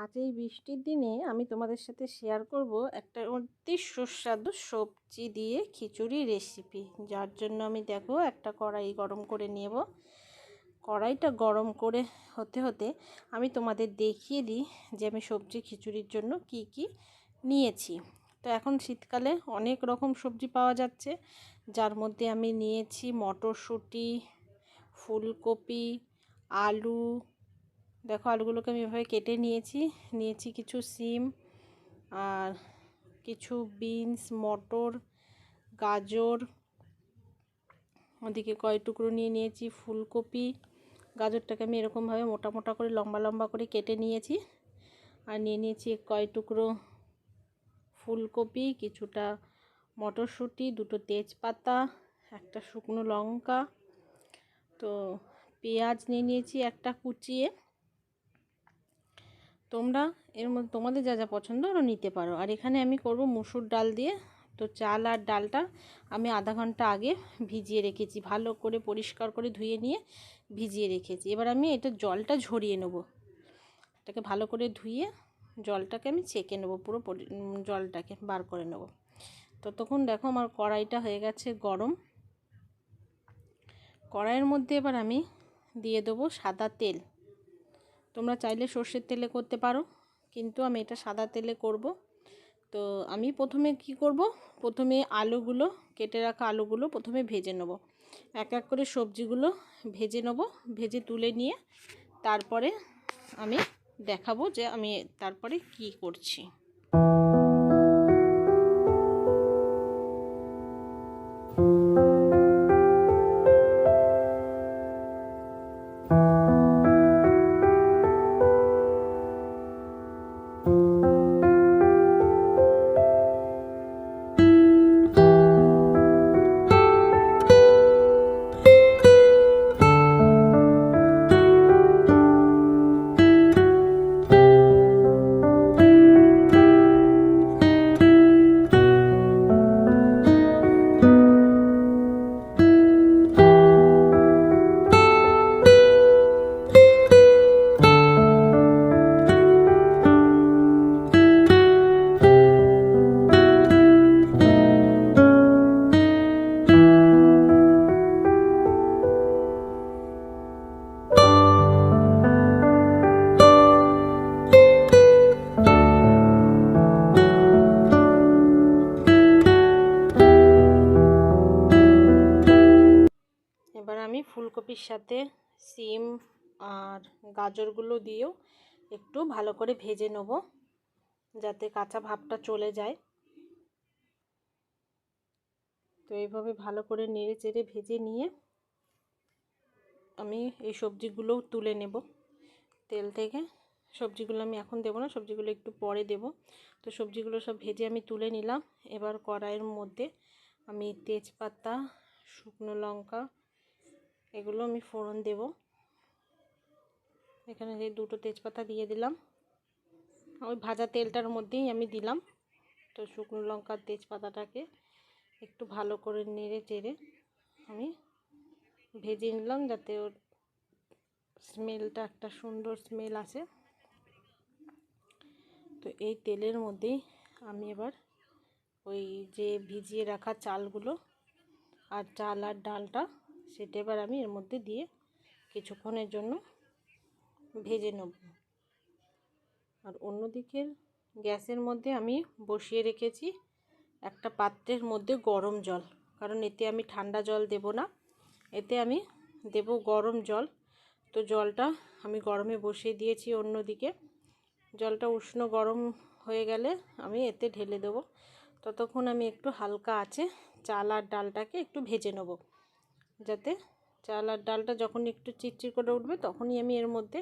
আজ এই বৃষ্টির দিনে আমি তোমাদের সাথে শেয়ার করব একটা অতি সুস্বাদু সবজি দিয়ে খিচুড়ি রেসিপি যার জন্য আমি দেখো একটা কড়াই গরম করে নেব। কড়াইটা গরম করে হতে হতে আমি তোমাদের দেখিয়ে দিই যে আমি সবজি খিচুড়ির জন্য কি কি নিয়েছি। তো এখন শীতকালে অনেক রকম সবজি পাওয়া যাচ্ছে, যার মধ্যে আমি নিয়েছি মটরশুঁটি, ফুলকপি, আলু দেখো আলুগুলোকে আমি এভাবে কেটে নিয়েছি। নিয়েছি কিছু সিম আর কিছু বিনস, মটর, গাজর। ওদিকে কয় টুকরো নিয়ে নিয়েছি ফুলকপি। গাজরটাকে আমি এরকমভাবে মোটা মোটা করে, লম্বা লম্বা করে কেটে নিয়েছি। আর নিয়ে নিয়েছি কয় টুকরো ফুলকপি, কিছুটা মটরশুঁটি, দুটো তেজপাতা, একটা শুকনো লঙ্কা। তো পেঁয়াজ নিয়ে নিয়েছি একটা কুচিয়ে। তোমরা এর মধ্যে, তোমাদের যা যা পছন্দ ওরা নিতে পারো। আর এখানে আমি করব মুসুর ডাল দিয়ে। তো চাল আর ডালটা আমি আধা ঘণ্টা আগে ভিজিয়ে রেখেছি। ভালো করে পরিষ্কার করে ধুয়ে নিয়ে ভিজিয়ে রেখেছি। এবার আমি এটা জলটা ঝরিয়ে নেব। এটাকে ভালো করে ধুয়ে জলটাকে আমি ছেঁকে নেব, পুরো জলটাকে বার করে নেব। ততক্ষণ দেখো আমার কড়াইটা হয়ে গেছে গরম। কড়াইয়ের মধ্যে এবার আমি দিয়ে দেবো সাদা তেল। তোমরা চাইলে সর্ষের তেলে করতে পারো, কিন্তু আমি এটা সাদা তেলে করব। তো আমি প্রথমে কি করব? প্রথমে আলুগুলো, কেটে রাখা আলুগুলো প্রথমে ভেজে নেব। এক এক করে সবজিগুলো ভেজে নেব, ভেজে তুলে নিয়ে তারপরে আমি দেখাবো যে আমি তারপরে কি করছি। ফুলকপির সাথে সিম আর গাজরগুলো দিয়েও একটু ভালো করে ভেজে নেব, যাতে কাঁচা ভাবটা চলে যায়। তো এইভাবে ভালো করে নেড়ে চেড়ে ভেজে নিয়ে আমি এই সবজিগুলোও তুলে নেব। তেল থেকে সবজিগুলো আমি এখন দেবো না, সবজিগুলো একটু পরে দেব। তো সবজিগুলো সব ভেজে আমি তুলে নিলাম। এবার কড়াইয়ের মধ্যে আমি তেজপাতা, শুকনো লঙ্কা এগুলো আমি ফোড়ন দেব। এখানে যে দুটো তেজপাতা দিয়ে দিলাম। ওই ভাজা তেলটার মধ্যেই আমি দিলাম। তো শুকনো লঙ্কার তেজপাতাটাকে একটু ভালো করে নেড়ে চেড়ে আমি ভেজে নিলাম যাতে ওর স্মেলটা একটা সুন্দর স্মেল আসে। তো এই তেলের মধ্যেই আমি এবার ওই যে ভিজিয়ে রাখা চালগুলো আর চাল আর ডালটা সেটা এবার আমি এর মধ্যে দিয়ে কিছুক্ষণের জন্য ভেজে নেব। আর অন্যদিকের গ্যাসের মধ্যে আমি বসিয়ে রেখেছি একটা পাত্রের মধ্যে গরম জল, কারণ এতে আমি ঠান্ডা জল দেব না। এতে আমি দেব গরম জল। তো জলটা আমি গরমে বসিয়ে দিয়েছি অন্যদিকে। জলটা উষ্ণ গরম হয়ে গেলে আমি এতে ঢেলে দেবো। ততক্ষণ আমি একটু হালকা আছে চাল আর ডালটাকে একটু ভেজে নেব। যাতে চাল আর ডালটা যখন একটু চিটচির করে উঠবে তখনই আমি এর মধ্যে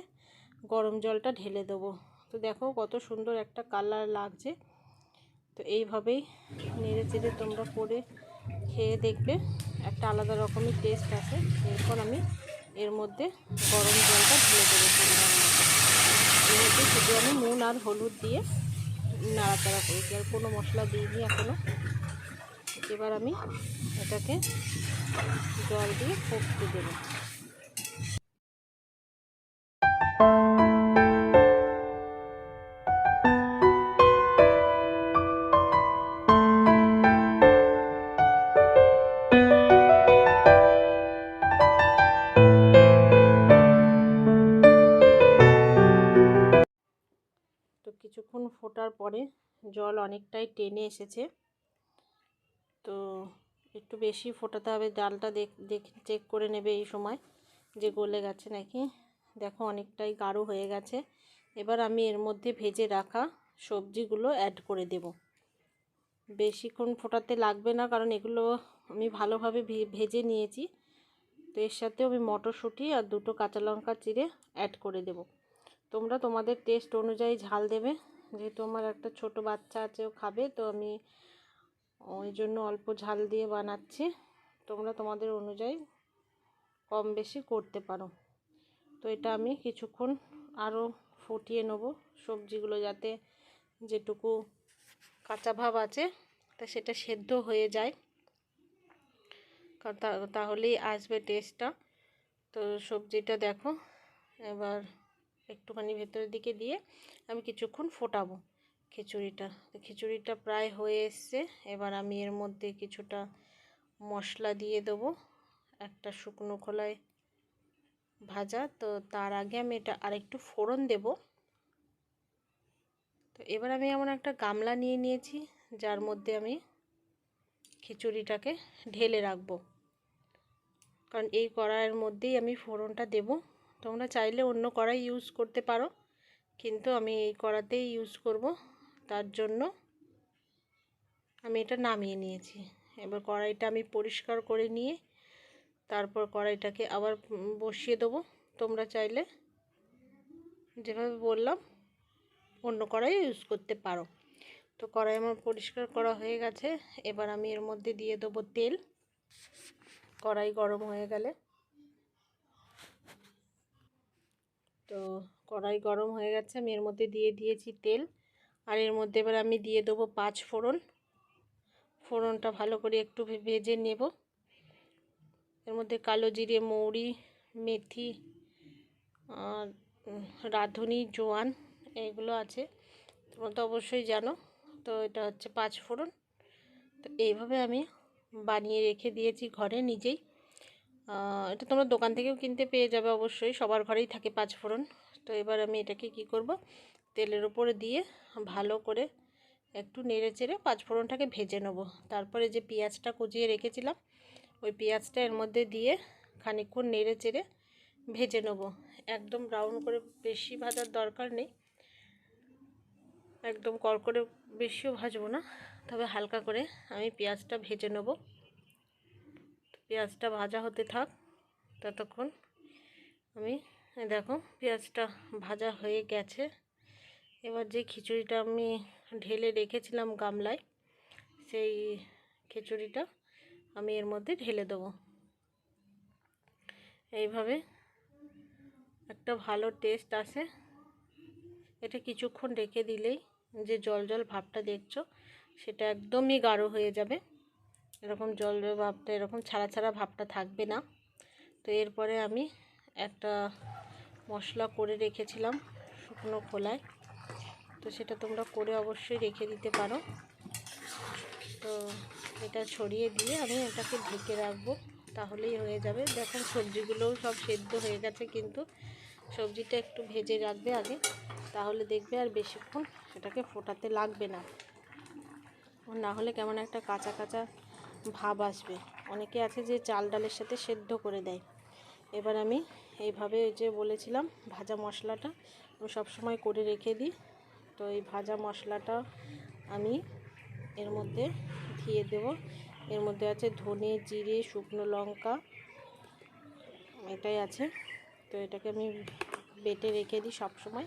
গরম জলটা ঢেলে দেবো। তো দেখো কত সুন্দর একটা কালার লাগছে। তো এইভাবেই নেড়ে চেড়ে তোমরা করে খেয়ে দেখবে। একটা আলাদা রকমের টেস্ট আছে এরপর আমি এর মধ্যে গরম জলটা ঢেলে দেবো এর মধ্যে শুধু আমি নুন আর হলুদ দিয়ে নাড়াচাড়া করেছি। আর কোনো মশলা দিইনি এখনও এবার আমি এটাকে জল দিয়ে ফুটতে দেবো। কিছুক্ষণ ফোটার পরে জল অনেকটাই টেনে এসেছে। তো একটু বেশি ফোটাতে হবে, ডালটা দেখ চেক করে নেবে এই সময় যে গলে গেছে নাকি। দেখো অনেকটাই গাঢ় হয়ে গেছে। এবার আমি এর মধ্যে ভেজে রাখা সবজিগুলো অ্যাড করে দেব। বেশিক্ষণ ফোটাতে লাগবে না, কারণ এগুলো আমি ভালোভাবে ভেজে নিয়েছি। তো এর সাথেও আমি মটরশুঁটি আর দুটো কাঁচা লঙ্কা চিড়ে অ্যাড করে দেব। তোমরা তোমাদের টেস্ট অনুযায়ী ঝাল দেবে। যেহেতু আমার একটা ছোট বাচ্চা আছে, ও খাবে, তো আমি ওই জন্য অল্প ঝাল দিয়ে বানাচ্ছি। তোমরা তোমাদের অনুযায়ী কম বেশি করতে পারো। তো এটা আমি কিছুক্ষণ আরও ফুটিয়ে নেব সবজিগুলো যাতে যেটুকু কাঁচা ভাব আছে, তা সেটা সেদ্ধ হয়ে যায়। তাহলেই আসবে টেস্টটা তো সবজিটা দেখো, এবার একটুখানি ভেতরের দিকে দিয়ে আমি কিছুক্ষণ ফোটাবো। খিচুড়িটা। খিচুড়িটা প্রায় হয়ে এসছে। এবার আমি এর মধ্যে কিছুটা মশলা দিয়ে দেবো। একটা শুকনো খোলায় ভাজা। তো তার আগে আমি এটা আরেকটু ফোড়ন দেব। তো এবার আমি এমন একটা গামলা নিয়ে নিয়েছি, যার মধ্যে আমি খিচুড়িটাকে ঢেলে রাখব। কারণ এই কড়াইয়ের মধ্যেই আমি ফোড়নটা দেব। তোমরা চাইলে অন্য কড়াই ইউজ করতে পারো। কিন্তু আমি এই কড়াতেই ইউজ করব। তার জন্য আমি এটা নামিয়ে নিয়েছি। এবার কড়াইটা আমি পরিষ্কার করে নিয়ে তারপর কড়াইটাকে আবার বসিয়ে দেবো। তোমরা চাইলে যেভাবে বললাম অন্য কড়াই ইউজ করতে পারো। তো কড়াই আমার পরিষ্কার করা হয়ে গেছে। এবার আমি এর মধ্যে দিয়ে দেবো তেল। কড়াই গরম হয়ে গেলে তো কড়াই গরম হয়ে গেছে। আমি এর মধ্যে দিয়ে দিয়েছি তেল। আর এর মধ্যে এবার আমি দিয়ে দেবো পাঁচ ফোড়ন। ফোড়নটা ভালো করে একটু ভেজে নেব। এর মধ্যে কালো জিরে, মৌরি, মেথি আর রাঁধুনি, জোয়ান এগুলো আছে। তোমরা তো অবশ্যই জানো, তো এটা হচ্ছে পাঁচ ফোড়ন। তো এইভাবে আমি বানিয়ে রেখে দিয়েছি ঘরে নিজেই। এটা তোমরা দোকান থেকেও কিনতে পেয়ে যাবে অবশ্যই, সবার ঘরেই থাকে পাঁচ ফোড়ন। তো এবার আমি এটাকে কি করব তেলের উপরে দিয়ে ভালো করে একটু নেড়ে চেড়ে পাঁচফোড়নটাকে ভেজে নেব। তারপরে যে পেঁয়াজটা কুচিয়ে রেখেছিলাম, ওই পেঁয়াজটা এর মধ্যে দিয়ে খানিকক্ষণ নেড়ে চেড়ে ভেজে নেব। একদম ব্রাউন করে বেশি ভাজার দরকার নেই। একদম কড়কড়ে বেশিও ভাজবো না, তবে হালকা করে আমি পেঁয়াজটা ভেজে নেব। পেঁয়াজটা ভাজা হতে থাক, ততক্ষণ আমি, দেখো পেঁয়াজটা ভাজা হয়ে গেছে। এবার যে খিচুড়িটা আমি ঢেলে রেখেছিলাম গামলায়, সেই খিচুড়িটা আমি এর মধ্যে ঢেলে দেবো। এইভাবে একটা ভালো টেস্ট আসে। এটা কিছুক্ষণ রেখে দিলেই যে জল জল ভাবটা দেখছ, সেটা একদমই গাঢ় হয়ে যাবে। এরকম জল জল ভাবটা, এরকম ছাড়া ছাড়া ভাবটা থাকবে না। তো এরপরে আমি একটা মশলা করে রেখেছিলাম শুকনো খোলায়। তো সেটা তোমরা করে অবশ্যই রেখে দিতে পারো। তো এটা ছড়িয়ে দিয়ে আমি এটাকে ঢেকে রাখব, তাহলেই হয়ে যাবে। দেখুন, সবজিগুলোও সব সেদ্ধ হয়ে গেছে, কিন্তু সবজিটা একটু ভেজে রাখবে আগে, তাহলে দেখবে আর বেশিক্ষণ সেটাকে ফোটাতে লাগবে না। না হলে কেমন একটা কাঁচা কাঁচা ভাব আসবে। অনেকে আছে যে চাল ডালের সাথে সেদ্ধ করে দেয়। এবার আমি এইভাবে যে বলেছিলাম, ভাজা মশলাটা আমি সবসময় করে রেখে দিই। তো এই ভাজা মশলাটা আমি এর মধ্যে দিয়ে দেব। এর মধ্যে আছে ধনে জিরে, শুকনো লঙ্কা, এটাই আছে। তো এটাকে আমি বেটে রেখে দিই সবসময়।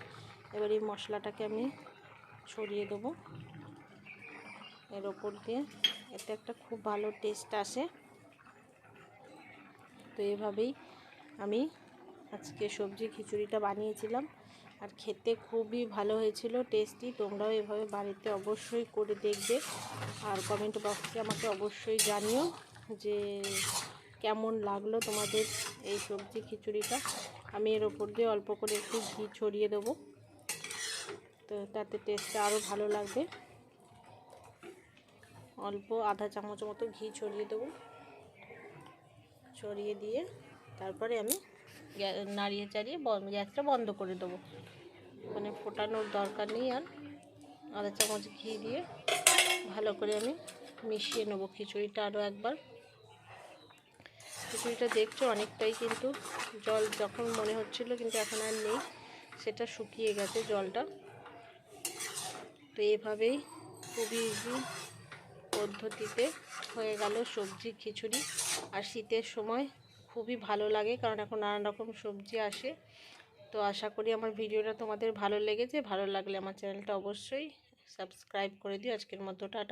এবার এই মশলাটাকে আমি ছড়িয়ে দেবো। এর ওপর দিয়ে এতে একটা খুব ভালো টেস্ট আসে। তো এভাবেই আমি আজকে সবজি খিচুড়িটা বানিয়েছিলাম। আর খেতে খুবই ভালো হয়েছিল টেস্টি তোমরাও এভাবে বাড়িতে অবশ্যই করে দেখবে। আর কমেন্ট বক্সে আমাকে অবশ্যই জানিও যে কেমন লাগল তোমাদের এই সবজি খিচুড়িটা। আমি এর ওপর দিয়ে অল্প করে একটু ঘি ছড়িয়ে দেবো। তো তাতে টেস্টটা আরও ভালো লাগবে। অল্প আধা চামচ মতো ঘি ছড়িয়ে দেবো। ছড়িয়ে দিয়ে তারপরে আমি নাড়িয়ে চাড়িয়ে গ্যাসটা বন্ধ করে দেবো। মানে ফোটানোর দরকার নেই আর। আধা চামচ ঘি দিয়ে ভালো করে আমি মিশিয়ে নেব খিচুড়িটা আরও একবার। খিচুড়িটা দেখছ অনেকটাই কিন্তু জল যখন মনে হচ্ছিল কিন্তু এখন আর নেই, সেটা শুকিয়ে গেছে জলটা। তো এভাবেই খুবই ইজি পদ্ধতিতে হয়ে গেল সবজি, খিচুড়ি। আর শীতের সময় খুবই ভালো লাগে, কারণ এখন নানান রকম সবজি আসে। তো আশা করি আমার ভিডিওটা তোমাদের ভালো লেগেছে। ভালো লাগলে আমার চ্যানেলটা অবশ্যই সাবস্ক্রাইব করে দিও। আজকের মতো টাটা।